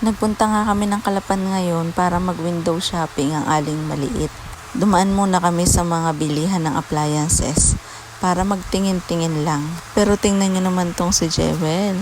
Nagpunta nga kami ng Kalapan ngayon para mag-window shopping ang aling maliit. Dumaan muna kami sa mga bilihan ng appliances para magtingin-tingin lang. Pero tingnan nyo naman tong si Jewel.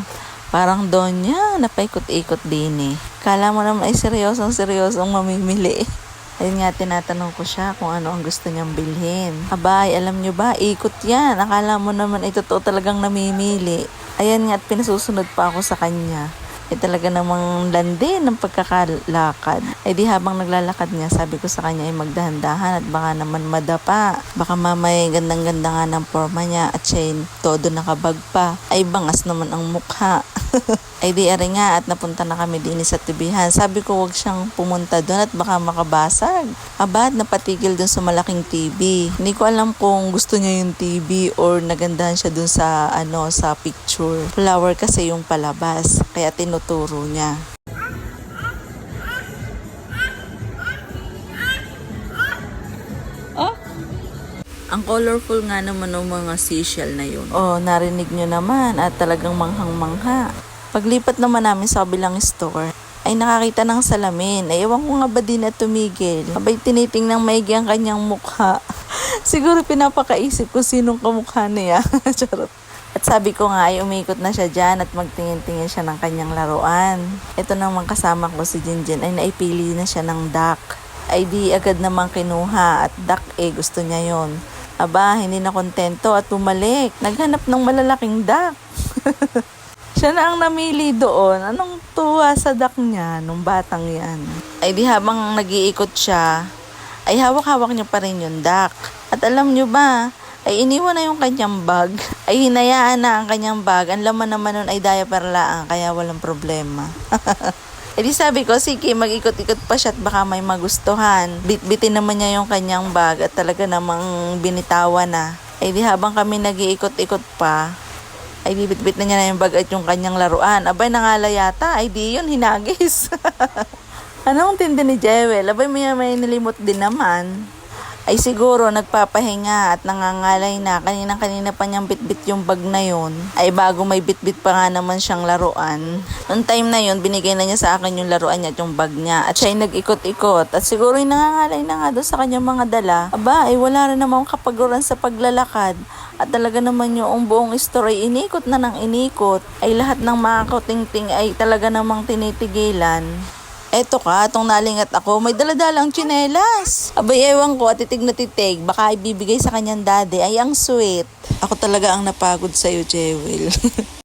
Parang doon niya, napaikot-ikot din eh. Kala mo naman ay seryosong seryosong mamimili. Ayun nga, tinatanong ko siya kung ano ang gusto niyang bilhin. Abay, alam niyo ba, ikot yan. Akala mo naman ay totoo talagang namimili. Ayan nga, at pinasusunod pa ako sa kanya. Eh talaga namang landi ng pagkakalakad. Eh di habang naglalakad niya, sabi ko sa kanya ay magdahan-dahan at baka naman madapa. Baka mamay gandang-ganda nga ng forma niya at siya todo nakabag pa. Ay bangas naman ang mukha. ay di ari nga at napunta na kami din sa tibihan. Sabi ko wag siyang pumunta doon at baka makabasag. Abad napatigil doon sa malaking TV. Hindi ko alam kung gusto niya yung TV or nagandahan siya doon sa ano sa picture. Flower kasi yung palabas. Kaya tinuturo niya. Oh, ang colorful nga naman ng mga seashell na yun. Oh, narinig nyo naman at talagang manghang-mangha. Paglipat naman namin sa kabilang store, ay nakakita ng salamin. Ay, ewan ko nga ba din na tumigil. Abay, tinitingnan maigi ang kanyang mukha. Siguro pinapakaisip ko sinong kamukha niya. Charot. At sabi ko nga ay umikot na siya dyan at magtingin-tingin siya ng kanyang laruan. Ito naman kasama ko si Jinjin ay naipili na siya ng duck. Ay di agad naman kinuha at duck eh gusto niya yon. Aba, hindi na kontento at bumalik. Naghanap ng malalaking duck. siya na ang namili doon. Anong tuwa sa duck niya nung batang yan? Ay di habang nag-iikot siya, ay hawak-hawak niya pa rin yung duck. At alam niyo ba, ay iniwan na yung kanyang bag. Ay hinayaan na ang kanyang bag. Ang laman naman nun ay diaper lang, kaya walang problema. E di sabi ko, sige, mag-ikot-ikot pa siya at baka may magustuhan. Bit-bitin naman niya yung kanyang bag at talaga namang binitawan na. E di habang kami nag-iikot-ikot pa, ay di bit-bit na niya na yung bag at yung kanyang laruan. Abay, nangala yata. Ay di yun, hinagis. Anong tindi ni Jewel? Abay, may, may nilimot din naman ay siguro nagpapahinga at nangangalay na. Kanina-kanina pa niyang bitbit yung bag na yon ay bago may bitbit pa nga naman siyang laruan. Noong time na yon binigay na niya sa akin yung laruan niya at yung bag niya. At siya ay nag-ikot-ikot. At siguro yung nangangalay na nga doon sa kanyang mga dala. Aba ay wala rin namang kapaguran sa paglalakad. At talaga naman yung buong store ay inikot na ng inikot. Ay lahat ng mga kautingting ay talaga namang tinitigilan Eto ka, itong nalingat ako, may daladalang tsinelas. Abay, ewan ko, titig na titig, baka ibibigay sa kanyang daddy, ay ang sweet. Ako talaga ang napagod sa'yo, Jewel.